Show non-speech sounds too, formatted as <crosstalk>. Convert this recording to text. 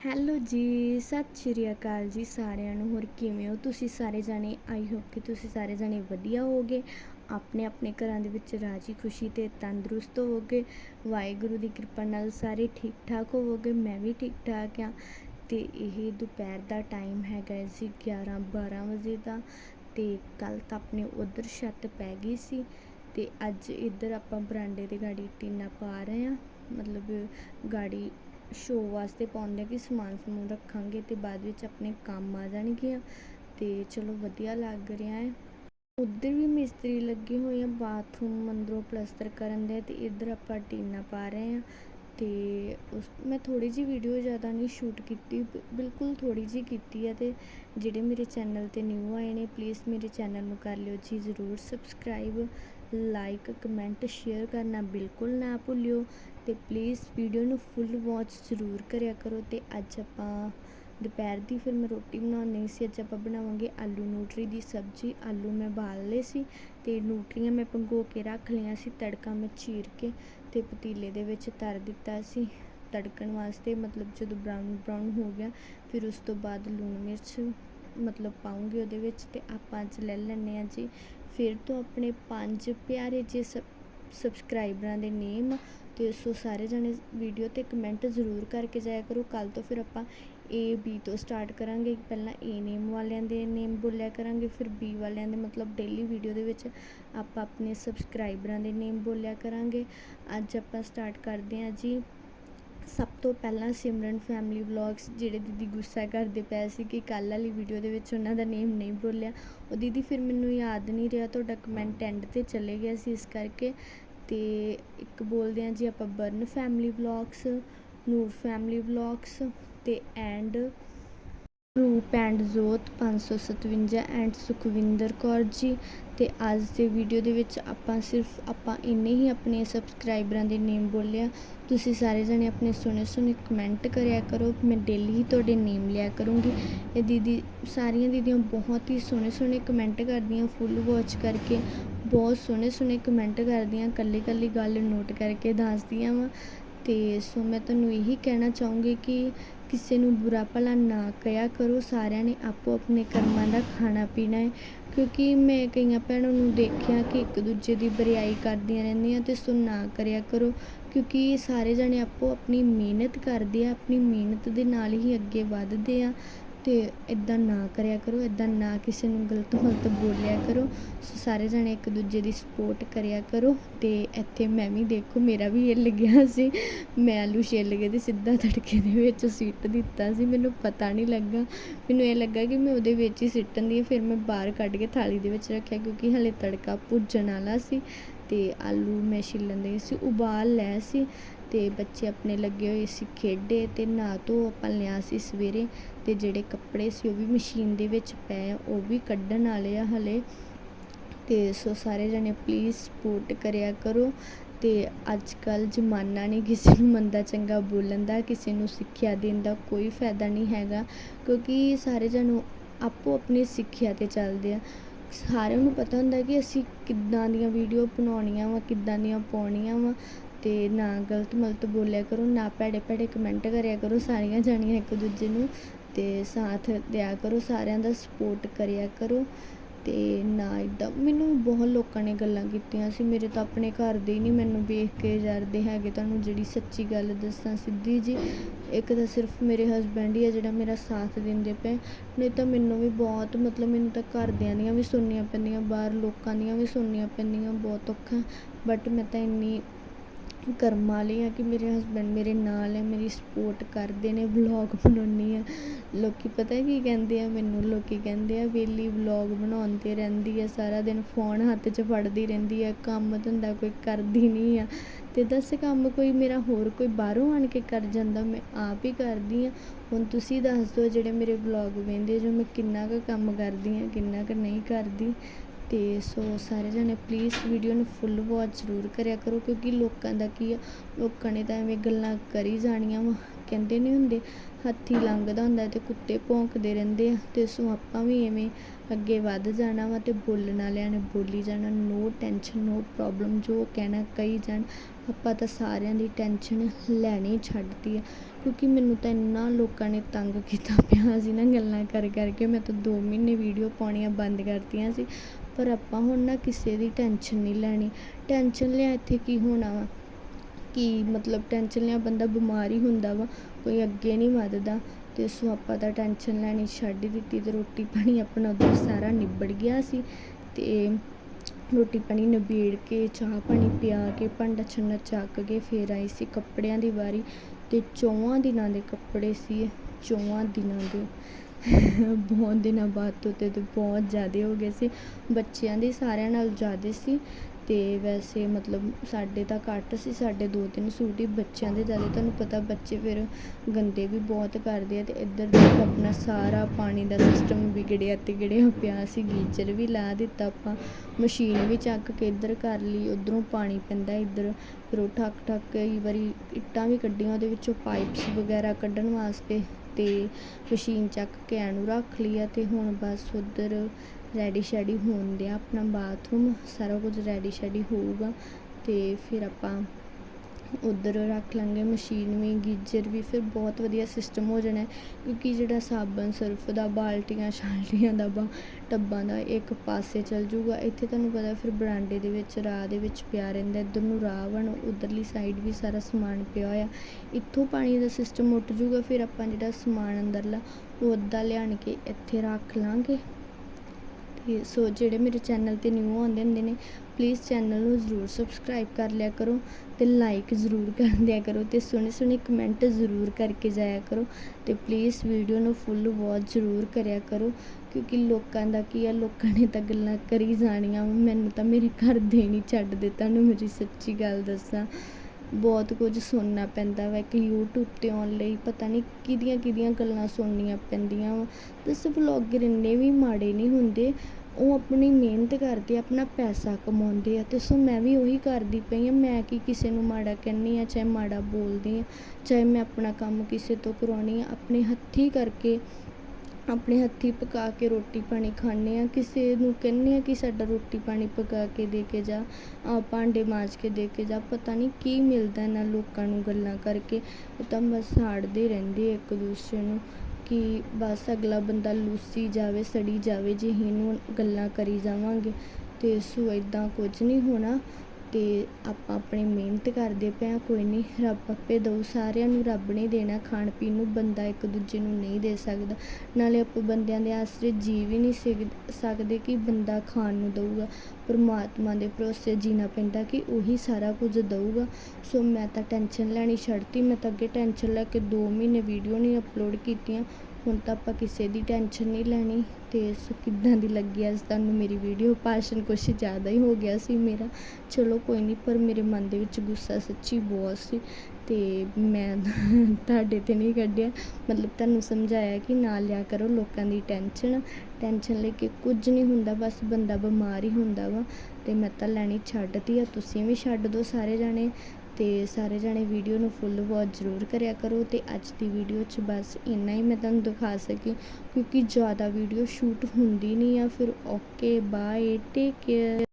Hello ਜੀ, ਸਤਿ ਸ਼੍ਰੀ ਅਕਾਲ ਜੀ ਸਾਰਿਆਂ ਨੂੰ। ਹੋਰ ਕਿਵੇਂ ਹੋ? ਤੁਸੀਂ ਸਾਰੇ ਜਾਣੇ? ਆਈ ਹੋਪ ਕਿ ਤੁਸੀਂ ਸਾਰੇ ਜਾਣੇ ਵਧੀਆ ਹੋਗੇ ਆਪਣੇ ਆਪਣੇ ਘਰਾਂ ਦੇ ਵਿੱਚ ਰਾਜੀ ਖੁਸ਼ੀ ਤੇ ਤੰਦਰੁਸਤ ਹੋਗੇ ਵਾਹਿਗੁਰੂ ਦੀ ਕਿਰਪਾ ਨਾਲ ਸਾਰੇ ਠੀਕ ਠਾਕ ਹੋਵੋਗੇ। ਮੈਂ ਵੀ ਠੀਕ ਠਾਕ ਆ ਤੇ ਇਹ ਦੁਪਹਿਰ ਦਾ ਟਾਈਮ ਹੈਗਾ ਹੈ ਜੀ 11 12 ਵਜੇ ਦਾ। ਤੇ ਕੱਲ ਤਾਂ ਆਪਣੇ ਉਧਰ ਛੱਤ ਪੈ ਗਈ ਸੀ। ਤੇ ਅੱਜ ਇੱਧਰ ਆਪਾਂ ਬਰਾਂਡੇ ਤੇ ਗਾੜੀ ਟੀਨਾ ਪਾ ਰਹੇ ਆ ਮਤਲਬ ਗਾੜੀ ਸ਼ੋਅ ਵਾਸਤੇ ਪਾਉਂਦੇ ਕਿ ਸਮਾਨ ਸਮੂਨ ਰੱਖਾਂਗੇ ਅਤੇ ਬਾਅਦ ਵਿੱਚ ਆਪਣੇ ਕੰਮ ਆ ਜਾਣਗੀਆਂ। ਅਤੇ ਚਲੋ ਵਧੀਆ ਲੱਗ ਰਿਹਾ ਹੈ। ਉੱਧਰ ਵੀ ਮਿਸਤਰੀ ਲੱਗੇ ਹੋਏ ਆ ਬਾਥਰੂਮ ਅੰਦਰੋਂ ਪਲਸਤਰ ਕਰਨ ਦੇ ਅਤੇ ਇੱਧਰ ਆਪਾਂ ਟੀਨਾ ਪਾ ਰਹੇ ਹਾਂ। ਤੇ ਉਸ ਮੈਂ ਥੋੜੀ ਜੀ ਵੀਡੀਓ ਜ਼ਿਆਦਾ ਨਹੀਂ ਸ਼ੂਟ ਕੀਤੀ ਬਿਲਕੁਲ ਥੋੜੀ ਜੀ ਕੀਤੀ ਹੈ ਤੇ ਜਿਹੜੇ ਮੇਰੇ ਚੈਨਲ ਤੇ ਨਿਊ ਆਏ ਨੇ ਪਲੀਜ਼ ਮੇਰੇ ਚੈਨਲ ਨੂੰ ਕਰ ਲਿਓ ਜੀ, ਜ਼ਰੂਰ ਸਬਸਕ੍ਰਾਈਬ ਲਾਈਕ ਕਮੈਂਟ ਸ਼ੇਅਰ ਕਰਨਾ ਬਿਲਕੁਲ ਨਾ ਭੁੱਲਿਓ ਤੇ ਪਲੀਜ਼ ਵੀਡੀਓ ਨੂੰ ਫੁੱਲ ਵਾਚ ਜ਼ਰੂਰ ਕਰਿਆ ਕਰੋ ਤੇ ਅੱਜ ਆਪਾਂ ਦੁਪਹਿਰ ਦੀ ਫਿਰ ਮੈਂ ਰੋਟੀ ਬਣਾਉਣੀ ਸੀ, ਅੱਜ ਆਪਾਂ ਬਣਾਵਾਂਗੇ ਆਲੂ ਨਿਊਟਰੀ ਦੀ ਸਬਜ਼ੀ। ਆਲੂ ਮੈਂ ਬਾਲ ਲਏ ਸੀ ਤੇ ਨਿਊਟਰੀਆਂ ਮੈਂ ਭੰਗੋ ਕੇ ਰੱਖ ਲਈਆਂ ਸੀ, ਤੜਕਾ ਮੈਂ ਚੀਰ ਕੇ ਤੇ ਪਤੀਲੇ ਦੇ ਵਿੱਚ ਤਰ ਦਿੱਤਾ ਸੀ। ਤੜਕਣ ਵਾਸਤੇ ਮਤਲਬ ਜਦੋਂ ਬਰਾਊਨ ਬਰਾਊਨ ਹੋ ਗਿਆ, ਫਿਰ ਉਸ ਤੋਂ ਬਾਅਦ ਲੂਣ ਮਿਰਚ ਮਤਲਬ ਪਾਉਂਗੇ ਉਹਦੇ ਵਿੱਚ ਅਤੇ ਆਪਾਂ ਅੱਜ ਲੈ ਲੈਂਦੇ ਹਾਂ ਜੀ। ਫਿਰ ਤੋਂ ਆਪਣੇ ਪੰਜ ਪਿਆਰੇ ਜੇ ਸਬਸਕ੍ਰਾਈਬਰਾਂ ਦੇ ਨੇਮ ਅਤੇ ਸੋ ਸਾਰੇ ਜਣੇ ਵੀਡੀਓ ਤੇ ਕਮੈਂਟ ਜ਼ਰੂਰ ਕਰਕੇ ਜਾਇਆ ਕਰੋ। ਕੱਲ੍ਹ ਤੋਂ ਫਿਰ ਆਪਾਂ ਏ ਬੀ ਤੋਂ ਸਟਾਰਟ ਕਰਾਂਗੇ। ਪਹਿਲਾਂ ਏ ਨੇਮ ਵਾਲਿਆਂ ਦੇ ਨੇਮ ਬੋਲਿਆ ਕਰਾਂਗੇ, ਫਿਰ ਬੀ ਵਾਲਿਆਂ ਦੇ ਮਤਲਬ ਡੇਲੀ ਵੀਡੀਓ ਦੇ ਵਿੱਚ ਆਪਾਂ ਆਪਣੇ ਸਬਸਕ੍ਰਾਈਬਰਾਂ ਦੇ ਨੇਮ ਬੋਲਿਆ ਕਰਾਂਗੇ। ਅੱਜ ਆਪਾਂ ਸਟਾਰਟ ਕਰਦੇ ਹਾਂ ਜੀ। ਸਭ ਤੋਂ ਪਹਿਲਾਂ ਸਿਮਰਨ ਫੈਮਿਲੀ ਵਲੋਗਸ ਜਿਹੜੇ ਦੀਦੀ ਗੁੱਸਾ ਕਰਦੇ ਪਏ ਸੀ ਕਿ ਕੱਲ ਵਾਲੀ ਵੀਡੀਓ ਦੇ ਵਿੱਚ ਉਹਨਾਂ ਦਾ ਨੇਮ ਨਹੀਂ ਬੋਲਿਆ। ਉਹ ਦੀਦੀ ਫਿਰ ਮੈਨੂੰ ਯਾਦ ਨਹੀਂ ਰਿਹਾ, ਤੁਹਾਡਾ ਕਮੈਂਟ ਐਂਡ ਤੇ ਚਲੇ ਗਿਆ ਸੀ ਇਸ ਕਰਕੇ। ਤੇ ਇੱਕ ਬੋਲਦੇ ਹਾਂ ਜੀ ਆਪਾਂ Baran family vlogs Noor family vlogs ਤੇ and Roop and Jot 557 and Sukhwinder Kaur ji. ਅਤੇ ਅੱਜ ਦੇ ਵੀਡੀਓ ਦੇ ਵਿੱਚ ਆਪਾਂ ਸਿਰਫ ਆਪਾਂ ਇੰਨੇ ਹੀ ਆਪਣੇ ਸਬਸਕ੍ਰਾਈਬਰਾਂ ਦੇ ਨੇਮ ਬੋਲਿਆ। ਤੁਸੀਂ ਸਾਰੇ ਜਣੇ ਆਪਣੇ ਸੋਹਣੇ ਸੋਹਣੇ ਕਮੈਂਟ ਕਰਿਆ ਕਰੋ। ਮੈਂ ਡੇਲੀ ਹੀ ਤੁਹਾਡੇ ਨੇਮ ਲਿਆ ਕਰੂੰਗੀ। ਇਹ ਦੀਦੀ, ਸਾਰੀਆਂ ਦੀਦੀਆਂ ਬਹੁਤ ਹੀ ਸੋਹਣੇ ਸੋਹਣੇ ਕਮੈਂਟ ਕਰਦੀਆਂ ਫੁੱਲ ਵਾਚ ਕਰਕੇ। ਬਹੁਤ ਸੋਹਣੇ ਸੋਹਣੇ ਕਮੈਂਟ ਕਰਦੀਆਂ ਕੱਲੀ ਕੱਲੀ ਗੱਲ ਨੋਟ ਕਰਕੇ ਦੱਸਦੀਆਂ ਵਾ। ਤੇ ਸੋ ਮੈਂ ਤੁਹਾਨੂੰ ਇਹੀ ਕਹਿਣਾ ਚਾਹੂੰਗੀ ਕਿ ਕਿਸੇ ਨੂੰ ਬੁਰਾ ਭਲਾ ਨਾ ਕਹਿਆ ਕਰੋ, ਸਾਰਿਆਂ ਨੇ ਆਪੋ ਆਪਣੇ ਕਰਮਾਂ ਦਾ ਖਾਣਾ ਪੀਣਾ ਹੈ। ਕਿਉਂਕਿ ਮੈਂ ਕਈਆਂ ਭੈਣਾਂ ਨੂੰ ਦੇਖਿਆ ਕਿ ਇੱਕ ਦੂਜੇ ਦੀ ਬਰਿਆਈ ਕਰਦੀਆਂ ਰਹਿੰਦੀਆਂ ਅਤੇ ਸੋ ਨਾ ਕਰਿਆ ਕਰੋ। ਕਿਉਂਕਿ ਸਾਰੇ ਜਣੇ ਆਪੋ ਆਪਣੀ ਮਿਹਨਤ ਕਰਦੇ ਆ, ਆਪਣੀ ਮਿਹਨਤ ਦੇ ਨਾਲ ਹੀ ਅੱਗੇ ਵੱਧਦੇ ਆ। ਤੇ ਇਦਾਂ ਨਾ ਕਰਿਆ ਕਰੋ ਇੱਦਾਂ ਨਾ ਕਿਸੇ ਨੂੰ ਗਲਤ ਗਲਤ ਬੋਲਿਆ ਕਰੋ। ਸੋ ਸਾਰੇ ਜਣੇ ਇੱਕ ਦੂਜੇ ਦੀ ਸਪੋਰਟ ਕਰਿਆ ਕਰੋ ਅਤੇ ਇੱਥੇ ਮੈਂ ਵੀ ਦੇਖੋ, ਮੇਰਾ ਵੀ ਇਹ ਲੱਗਿਆ ਸੀ। ਮੈਂ ਆਲੂ ਛਿੱਲ ਕੇ ਤੇ ਸਿੱਧਾ ਤੜਕੇ ਦੇ ਵਿੱਚ ਸਿੱਟ ਦਿੱਤਾ ਸੀ, ਮੈਨੂੰ ਪਤਾ ਨਹੀਂ ਲੱਗਾ। ਮੈਨੂੰ ਇਹ ਲੱਗਾ ਕਿ ਮੈਂ ਉਹਦੇ ਵਿੱਚ ਹੀ ਸਿੱਟਣ ਦੀ ਫਿਰ ਮੈਂ ਬਾਹਰ ਕੱਢ ਕੇ ਥਾਲੀ ਦੇ ਵਿੱਚ ਰੱਖਿਆ ਕਿਉਂਕਿ ਹਲੇ ਤੜਕਾ ਭੁੱਜਣ ਵਾਲਾ ਸੀ ਅਤੇ ਆਲੂ ਮੈਂ ਛਿੱਲਣ ਦੇ ਸੀ, ਉਬਾਲ ਲੈ ਸੀ। ਅਤੇ ਬੱਚੇ ਆਪਣੇ ਲੱਗੇ ਹੋਏ ਸੀ ਖੇਡੇ ਅਤੇ ਨਾ ਧੋ ਆਪਾਂ ਲਿਆ ਸੀ ਸਵੇਰੇ ਅਤੇ ਜਿਹੜੇ ਕੱਪੜੇ ਸੀ ਉਹ ਵੀ ਮਸ਼ੀਨ ਦੇ ਵਿੱਚ ਪਏ ਆ, ਉਹ ਵੀ ਕੱਢਣ ਵਾਲੇ ਆ ਹਲੇ। ਅਤੇ ਸੋ ਸਾਰੇ ਜਣੇ ਪਲੀਜ਼ ਸਪੋਰਟ ਕਰਿਆ ਕਰੋ ਅਤੇ ਅੱਜ ਕੱਲ੍ਹ ਜ਼ਮਾਨਾ ਨਹੀਂ ਕਿਸੇ ਨੂੰ ਮੰਦਾ ਚੰਗਾ ਬੋਲਣ ਦਾ, ਕਿਸੇ ਨੂੰ ਸਿੱਖਿਆ ਦੇਣ ਦਾ ਕੋਈ ਫਾਇਦਾ ਨਹੀਂ ਹੈਗਾ ਕਿਉਂਕਿ ਸਾਰੇ ਜਣੇ ਆਪੋ ਆਪਣੀ ਸਿੱਖਿਆ ਤੇ ਚੱਲਦੇ ਆ। ਸਾਰਿਆਂ ਨੂੰ ਪਤਾ ਹੁੰਦਾ ਕਿ ਅਸੀਂ ਕਿੱਦਾਂ ਦੀਆਂ ਵੀਡੀਓ ਬਣਾਉਣੀਆਂ ਵਾ, ਕਿੱਦਾਂ ਦੀਆਂ ਪਾਉਣੀਆਂ ਵਾ। ਅਤੇ ਨਾ ਗਲਤ ਮਲਤ ਬੋਲਿਆ ਕਰੋ, ਨਾ ਭੈੜੇ ਭੈੜੇ ਕਮੈਂਟ ਕਰਿਆ ਕਰੋ ਸਾਰੀਆਂ ਜਾਣੀਆਂ ਇੱਕ ਦੂਜੇ ਨੂੰ। ਅਤੇ ਸਾਥ ਦਿਆ ਕਰੋ, ਸਾਰਿਆਂ ਦਾ ਸਪੋਰਟ ਕਰਿਆ ਕਰੋ। ਅਤੇ ਨਾ ਇੱਦਾਂ ਮੈਨੂੰ ਬਹੁਤ ਲੋਕਾਂ ਨੇ ਗੱਲਾਂ ਕੀਤੀਆਂ ਸੀ, ਮੇਰੇ ਤਾਂ ਆਪਣੇ ਘਰ ਦੇ ਹੀ ਨਹੀਂ ਮੈਨੂੰ ਵੇਖ ਕੇ ਜਰਦੇ ਹੈਗੇ। ਤੁਹਾਨੂੰ ਜਿਹੜੀ ਸੱਚੀ ਗੱਲ ਦੱਸਾਂ ਸਿੱਧੀ ਜੀ, ਇੱਕ ਤਾਂ ਸਿਰਫ ਮੇਰੇ ਹਸਬੈਂਡ ਹੀ ਆ ਜਿਹੜਾ ਮੇਰਾ ਸਾਥ ਦਿੰਦੇ ਪਏ। ਨਹੀਂ ਤਾਂ ਮੈਨੂੰ ਵੀ ਬਹੁਤ, ਮਤਲਬ ਮੈਨੂੰ ਤਾਂ ਘਰਦਿਆਂ ਦੀਆਂ ਵੀ ਸੁਣਨੀਆਂ ਪੈਂਦੀਆਂ, ਬਾਹਰ ਲੋਕਾਂ ਦੀਆਂ ਵੀ ਸੁਣਨੀਆਂ ਪੈਂਦੀਆਂ, ਬਹੁਤ ਔਖਾ। ਬਟ ਮੈਂ ਤਾਂ ਇੰਨੀ ਕਰਮ ਵਾਲੀ ਆ ਕਿ ਮੇਰੇ ਹਸਬੈਂਡ ਮੇਰੇ ਨਾਲ ਹੈ ਮੇਰੀ ਸਪੋਰਟ ਕਰਦੇ ਨੇ ਵਲੋਗ ਬਣਾਉਂਦੀ ਹਾਂ ਲੋਕ ਪਤਾ ਕੀ ਕਹਿੰਦੇ ਆ ਮੈਨੂੰ? ਲੋਕ ਕਹਿੰਦੇ ਆ ਵਿਹਲੀ ਵਲੋਗ ਬਣਾਉਂਦੇ ਰਹਿੰਦੀ ਆ, ਸਾਰਾ ਦਿਨ ਫੋਨ ਹੱਥ 'ਚ ਫੜਦੀ ਰਹਿੰਦੀ ਆ, ਕੰਮ ਧੰਦਾ ਕੋਈ ਕਰਦੀ ਨਹੀਂ ਆ। ਅਤੇ ਦੱਸ ਕੰਮ ਕੋਈ ਮੇਰਾ ਹੋਰ ਕੋਈ ਬਾਹਰੋਂ ਆਣ ਕੇ ਕਰ ਜਾਂਦਾ? ਮੈਂ ਆਪ ਹੀ ਕਰਦੀ ਹਾਂ ਹੁਣ ਤੁਸੀਂ ਦੱਸ ਦਿਓ ਜਿਹੜੇ ਮੇਰੇ ਵਲੋਗ ਵੇਖਦੇ ਜੋ ਮੈਂ ਕਿੰਨਾ ਕੁ ਕੰਮ ਕਰਦੀ ਹਾਂ ਕਿੰਨਾ ਕੁ ਨਹੀਂ ਕਰਦੀ। ਅਤੇ ਸੋ ਸਾਰੇ ਜਣੇ ਪਲੀਜ਼ ਵੀਡੀਓ ਨੂੰ ਫੁੱਲ ਵਾਚ ਜ਼ਰੂਰ ਕਰਿਆ ਕਰੋ, ਕਿਉਂਕਿ ਲੋਕਾਂ ਦਾ ਕੀ ਆ, ਲੋਕਾਂ ਨੇ ਤਾਂ ਐਵੇਂ ਗੱਲਾਂ ਕਰੀ ਜਾਣੀਆਂ ਵਾ, ਕਹਿੰਦੇ ਨਹੀਂ ਹੁੰਦੇ, ਹਾਥੀ ਲੰਘਦਾ ਹੁੰਦਾ ਤੇ ਕੁੱਤੇ ਭੌਂਕਦੇ ਰਹਿੰਦੇ ਆ, ਤੇ ਸੋ ਆਪਾਂ ਵੀ ਐਵੇਂ ਅੱਗੇ ਵੱਧ ਜਾਣਾ ਵਾ ਤੇ ਬੋਲਣ ਵਾਲਿਆਂ ਨੇ ਬੋਲੀ ਜਾਣਾ ਨੋ ਟੈਨਸ਼ਨ ਨੋ ਪ੍ਰੋਬਲਮ ਜੋ ਕਹਿਣਾ ਕਹੀ ਜਾਣ, ਆਪਾਂ ਤਾਂ ਸਾਰਿਆਂ ਦੀ ਟੈਨਸ਼ਨ ਲੈਣੀ ਛੱਡਤੀ ਆ, ਕਿਉਂਕਿ ਮੈਨੂੰ ਤਾਂ ਇੰਨਾ ਲੋਕਾਂ ਨੇ ਤੰਗ ਕੀਤਾ ਪਿਆ ਸੀ ਨਾ ਗੱਲਾਂ ਕਰ ਕਰਕੇ ਮੈਂ ਤਾਂ 2 ਮਹੀਨੇ ਵੀਡੀਓ ਪਾਉਣੀਆਂ ਬੰਦ ਕਰਤੀਆਂ ਸੀ ਪਰ ਆਪਾਂ ਹੁਣ ਨਾ ਕਿਸੇ ਦੀ ਟੈਨਸ਼ਨ ਨਹੀਂ ਲੈਣੀ। ਟੈਨਸ਼ਨ ਲਿਆ ਇੱਥੇ ਕੀ ਹੋਣਾ ਵਾ? ਕਿ ਮਤਲਬ ਟੈਨਸ਼ਨ ਲਿਆ ਬੰਦਾ ਬਿਮਾਰ ਹੀ ਹੁੰਦਾ ਵਾ, ਕੋਈ ਅੱਗੇ ਨਹੀਂ ਵੱਧਦਾ। ਤੇ ਸੋ ਆਪਾਂ ਤਾਂ ਟੈਨਸ਼ਨ ਲੈਣੀ ਛੱਡ ਦਿੱਤੀ ਤੇ ਰੋਟੀ ਪਾਣੀ ਆਪਣਾ ਉਧਰ ਸਾਰਾ ਨਿਬੜ ਗਿਆ ਸੀ। ਤੇ ਰੋਟੀ ਪਾਣੀ ਨਿਬੇੜ ਕੇ, ਚਾਹ ਪਾਣੀ ਪਿਆ ਕੇ, ਭਾਂਡਾ ਛੰਨਾ ਚੱਕ ਕੇ ਫੇਰ ਆਈ ਸੀ ਕੱਪੜਿਆਂ ਦੀ ਵਾਰੀ। ਤੇ ਚੌਵਾਂ ਦਿਨਾਂ ਦੇ ਕੱਪੜੇ ਸੀ ਚੌਵਾਂ ਦਿਨਾਂ ਦੇ। ਬਹੁਤ ਦਿਨਾਂ ਬਾਅਦ ਤੋਂ ਅਤੇ ਬਹੁਤ ਜ਼ਿਆਦਾ ਹੋ ਗਏ ਸੀ। ਬੱਚਿਆਂ ਦੇ ਸਾਰਿਆਂ ਨਾਲ ਜ਼ਿਆਦਾ ਸੀ ਅਤੇ ਵੈਸੇ ਮਤਲਬ ਸਾਡੇ ਤਾਂ ਘੱਟ ਸੀ, ਸਾਡੇ ਦੋ ਤਿੰਨ ਸੂਟ ਹੀ ਬੱਚਿਆਂ ਦੇ ਜ਼ਿਆਦਾ। ਤੁਹਾਨੂੰ ਪਤਾ ਬੱਚੇ ਫਿਰ ਗੰਦੇ ਵੀ ਬਹੁਤ ਕਰਦੇ ਆ ਅਤੇ ਇੱਧਰ ਦੇਖੋ ਆਪਣਾ ਸਾਰਾ ਪਾਣੀ ਦਾ ਸਿਸਟਮ ਵਿਗੜਿਆ ਤਿਗੜਿਆ ਪਿਆ ਸੀ। ਗੀਜ਼ਰ ਵੀ ਲਾ ਦਿੱਤਾ ਆਪਾਂ, ਮਸ਼ੀਨ ਵੀ ਚੱਕ ਕੇ ਇੱਧਰ ਕਰ ਲਈ, ਉੱਧਰੋਂ ਪਾਣੀ ਪੈਂਦਾ ਇੱਧਰ। ਫਿਰ ਉਹ ਠੱਕ ਠੱਕ ਕਈ ਵਾਰੀ ਇੱਟਾਂ ਵੀ ਕੱਢੀਆਂ, ਉਹਦੇ ਵਿੱਚੋਂ ਪਾਈਪਸ ਵਗੈਰਾ ਕੱਢਣ ਵਾਸਤੇ। ਤੇ ਮਸ਼ੀਨ ਚੱਕ ਕੇ ਐਨੂੰ ਰੱਖ ਲਿਆ ਅਤੇ ਹੁਣ ਬਸ ਉੱਧਰ ਰੈਡੀ ਸ਼ੈਡੀ ਹੋਣ ਦਿਆ ਆਪਣਾ ਬਾਥਰੂਮ ਸਾਰਾ ਕੁਝ ਰੈਡੀ ਸ਼ੈਡੀ ਹੋਊਗਾ ਅਤੇ ਫਿਰ ਆਪਾਂ ਉੱਧਰ ਰੱਖ ਲਾਂਗੇ, ਮਸ਼ੀਨ ਵੀ, ਗੀਜ਼ਰ ਵੀ, ਫਿਰ ਬਹੁਤ ਵਧੀਆ ਸਿਸਟਮ ਹੋ ਜਾਣਾ ਕਿਉਂਕਿ ਜਿਹੜਾ ਸਾਬਣ ਸਰਫ ਦਾ, ਬਾਲਟੀਆਂ ਸ਼ਾਲਟੀਆਂ ਦਾ, ਬ, ਟੱਬਾਂ ਦਾ ਇੱਕ ਪਾਸੇ ਚੱਲ ਜੂਗਾ ਇੱਥੇ ਤੁਹਾਨੂੰ ਪਤਾ ਫਿਰ ਬਰਾਂਡੇ ਦੇ ਵਿੱਚ, ਰਾਹ ਦੇ ਵਿੱਚ ਪਿਆ ਰਹਿੰਦਾ ਇੱਧਰ ਨੂੰ ਰਾਹ ਬਣ, ਉੱਧਰਲੀ ਸਾਈਡ ਵੀ ਸਾਰਾ ਸਮਾਨ ਪਿਆ ਹੋਇਆ। ਇੱਥੋਂ ਪਾਣੀ ਦਾ ਸਿਸਟਮ ਉੱਟ ਜੂਗਾ ਫਿਰ ਆਪਾਂ ਜਿਹੜਾ ਸਮਾਨ ਅੰਦਰਲਾ, ਉਹ ਅੱਧਾ ਲਿਆਣ ਕੇ ਇੱਥੇ ਰੱਖ ਲਾਂਗੇ। ਤੇ ਸੋ ਜਿਹੜੇ ਮੇਰੇ ਚੈਨਲ ਤੇ ਨਿਊ ਆਉਂਦੇ ਹੁੰਦੇ ਨੇ ਪਲੀਜ਼ ਚੈਨਲ ਨੂੰ ਜ਼ਰੂਰ ਸਬਸਕ੍ਰਾਈਬ ਕਰ ਲਿਆ ਕਰੋ ਤੇ ਲਾਈਕ ਜ਼ਰੂਰ ਕਰ ਦਿਆ ਕਰੋ ਤੇ ਸੋਹਣੇ ਸੋਹਣੇ ਕਮੈਂਟ ਜ਼ਰੂਰ ਕਰਕੇ ਜਾਇਆ ਕਰੋ ਤੇ ਪਲੀਜ਼ ਵੀਡੀਓ ਨੂੰ ਫੁੱਲ ਵਾਚ ਜ਼ਰੂਰ ਕਰਿਆ ਕਰੋ ਕਿਉਂਕਿ ਲੋਕਾਂ ਦਾ ਕੀ ਆ, ਲੋਕਾਂ ਨੇ ਤਾਂ ਗੱਲਾਂ ਕਰੀ ਜਾਣੀਆਂ ਵਾਂ। ਮੈਨੂੰ ਤਾਂ ਮੇਰੇ ਘਰ ਦੇ ਨਹੀਂ ਛੱਡਦੇ ਤੁਹਾਨੂੰ ਮੇਰੀ ਸੱਚੀ ਗੱਲ ਦੱਸਾਂ ਬਹੁਤ ਕੁਝ ਸੁਣਨਾ ਪੈਂਦਾ ਵਾ ਕਿ ਯੂਟਿਊਬ ਤੇ ਆਉਣ ਲਈ ਪਤਾ ਨਹੀਂ ਕਿਹਦੀਆਂ ਕਿਹਦੀਆਂ ਗੱਲਾਂ ਸੁਣਨੀਆਂ ਪੈਂਦੀਆਂ ਵਾ। ਦੱਸ ਵਲੋਗਰ ਇੰਨੇ ਵੀ ਮਾੜੇ ਨਹੀਂ ਹੁੰਦੇ, ਉਹ ਆਪਣੀ ਮਿਹਨਤ ਕਰਦੇ, ਆਪਣਾ ਪੈਸਾ ਕਮਾਉਂਦੇ ਆ। ਤੇ ਸੋ ਮੈਂ ਵੀ ਉਹੀ ਕਰਦੀ ਪਈ ਆ ਮੈਂ ਕੀ ਕਿਸੇ ਨੂੰ ਮਾੜਾ ਕਹਿੰਦੀ ਆ ਚਾਹੇ ਮਾੜਾ ਬੋਲਦੀ ਆ ਚਾਹੇ ਮੈਂ ਆਪਣਾ ਕੰਮ ਕਿਸੇ ਤੋਂ ਕਰਵਾਉਣੀ ਆ ਆਪਣੇ ਹੱਥੀਂ ਕਰਕੇ ਆਪਣੇ ਹੱਥੀਂ ਪਕਾ ਕੇ ਰੋਟੀ ਪਾਣੀ ਖਾਂਦੇ ਹਾਂ। ਕਿਸੇ ਨੂੰ ਕਹਿੰਦੇ ਹਾਂ ਕਿ ਸਾਡਾ ਰੋਟੀ ਪਾਣੀ ਪਕਾ ਕੇ ਦੇ ਕੇ ਜਾ ਆ ਭਾਂਡੇ ਮਾਂਜ ਕੇ ਦੇ ਕੇ ਜਾ। ਪਤਾ ਨਹੀਂ ਕੀ ਮਿਲਦਾ ਇਹਨਾਂ ਲੋਕਾਂ ਨੂੰ ਗੱਲਾਂ ਕਰਕੇ। ਉਹ ਤਾਂ ਬਸ ਸਾੜਦੇ ਰਹਿੰਦੇ ਇੱਕ ਦੂਸਰੇ ਨੂੰ ਕਿ ਬਸ ਅਗਲਾ ਬੰਦਾ ਲੂਸੀ ਜਾਵੇ, ਸੜੀ ਜਾਵੇ ਜੇ ਇਹਨੂੰ ਗੱਲਾਂ ਕਰੀ ਜਾਵਾਂਗੇ। ਤੇ ਸੋ ਇਦਾਂ ਕੁਝ ਨਹੀਂ ਹੋਣਾ। ਅਤੇ ਆਪਾਂ ਆਪਣੇ ਮਿਹਨਤ ਕਰਦੇ ਪਏ ਹਾਂ, ਕੋਈ ਨਹੀਂ। ਰੱਬ ਆਪੇ ਦਊ ਸਾਰਿਆਂ ਨੂੰ ਰੱਬ ਨੇ ਦੇਣਾ। ਖਾਣ ਪੀਣ ਨੂੰ ਬੰਦਾ ਇੱਕ ਦੂਜੇ ਨੂੰ ਨਹੀਂ ਦੇ ਸਕਦਾ। ਨਾਲੇ ਆਪਾਂ ਬੰਦਿਆਂ ਦੇ ਆਸਰੇ ਜੀ ਵੀ ਨਹੀਂ ਸਿਗ- ਸਕਦੇ ਕਿ ਬੰਦਾ ਖਾਣ ਨੂੰ ਦਊਗਾ। ਪਰਮਾਤਮਾ ਦੇ ਭਰੋਸੇ ਜੀਣਾ ਪੈਂਦਾ ਕਿ ਉਹੀ ਸਾਰਾ ਕੁਝ ਦਊਗਾ। ਸੋ ਮੈਂ ਤਾਂ ਟੈਨਸ਼ਨ ਲੈਣੀ ਛੱਡਤੀ। ਮੈਂ ਤਾਂ ਅੱਗੇ ਟੈਨਸ਼ਨ ਲੈ ਕੇ ਦੋ ਮਹੀਨੇ ਵੀਡੀਓ ਨਹੀਂ ਅਪਲੋਡ ਕੀਤੀਆਂ। ਹੁਣ ਤਾਂ ਆਪਾਂ ਕਿਸੇ ਦੀ ਟੈਨਸ਼ਨ ਨਹੀਂ ਲੈਣੀ ਅਤੇ ਸੋ ਕਿੱਦਾਂ ਦੀ ਲੱਗੀ ਅੱਜ ਤੁਹਾਨੂੰ ਮੇਰੀ ਵੀਡੀਓ ਭਾਸ਼ਣ ਕੁਛ ਜ਼ਿਆਦਾ ਹੀ ਹੋ ਗਿਆ ਸੀ ਮੇਰਾ। ਚਲੋ ਕੋਈ ਨਹੀਂ, ਪਰ ਮੇਰੇ ਮਨ ਦੇ ਵਿੱਚ ਗੁੱਸਾ ਸੱਚੀ ਬਹੁਤ ਸੀ ਤੇ ਮੈਂ <laughs> ਤੁਹਾਡੇ ਤੇ ਨਹੀਂ ਕੱਢਿਆ। ਮਤਲਬ ਤੁਹਾਨੂੰ ਸਮਝਾਇਆ ਕਿ ਨਾ ਲਿਆ ਕਰੋ ਲੋਕਾਂ ਦੀ ਟੈਨਸ਼ਨ ਟੈਨਸ਼ਨ ਲੈ ਕੇ ਕੁਝ ਨਹੀਂ ਹੁੰਦਾ, ਬਸ ਬੰਦਾ ਬਿਮਾਰ ਹੀ ਹੁੰਦਾ ਵਾ ਤੇ ਮੈਂ ਤਾਂ ਲੈਣੀ ਛੱਡਤੀ ਆ। ਤੁਸੀਂ ਵੀ ਛੱਡ ਦਿਓ ਸਾਰੇ ਜਾਣੇ। ਅਤੇ ਸਾਰੇ ਜਾਣੇ ਵੀਡੀਓ ਨੂੰ ਫੁੱਲ ਵਾਚ ਜ਼ਰੂਰ ਕਰਿਆ ਕਰੋ ਅਤੇ ਅੱਜ ਦੀ ਵੀਡੀਓ 'ਚ ਬਸ ਇੰਨਾ ਹੀ ਮੈਂ ਤੁਹਾਨੂੰ ਦਿਖਾ ਸਕੀ ਕਿਉਂਕਿ ਜ਼ਿਆਦਾ ਵੀਡੀਓ ਸ਼ੂਟ ਹੁੰਦੀ ਨਹੀਂ ਆ, ਫਿਰ ਓਕੇ ਬਾਏ ਟੇਕ ਕੇਅਰ